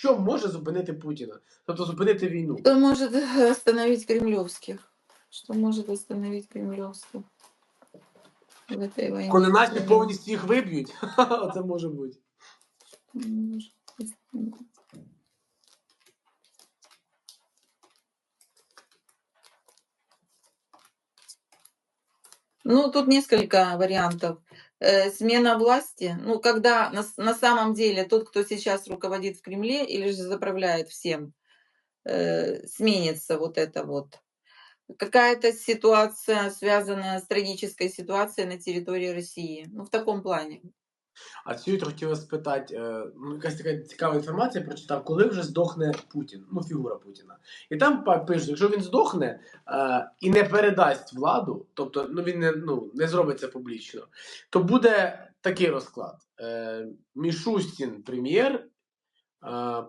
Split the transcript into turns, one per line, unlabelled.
що може зупинити Путіна? Тобто зупинити війну.
Что может э, остановить кремлевских? Что может остановить кремлевских в этой войне?
Коли наші повністю їх виб'ють, це може бути.
Ну, тут несколько вариантов. Э, смена власти, ну, когда на, на самом деле тот, кто сейчас руководит в Кремле или же заправляет всем, э, сменится вот это вот. Какая-то ситуация, связанная с трагической ситуацией на территории России. Ну, в таком плане.
А цю хотіла спитати, е, ну, якась така цікава інформація прочитав, коли вже здохне Путін, ну фігура Путіна. І там пише, якщо він здохне е, і не передасть владу, тобто ну, він не, ну, не зробить публічно, то буде такий розклад. Е, Мішустін прем'єр, е,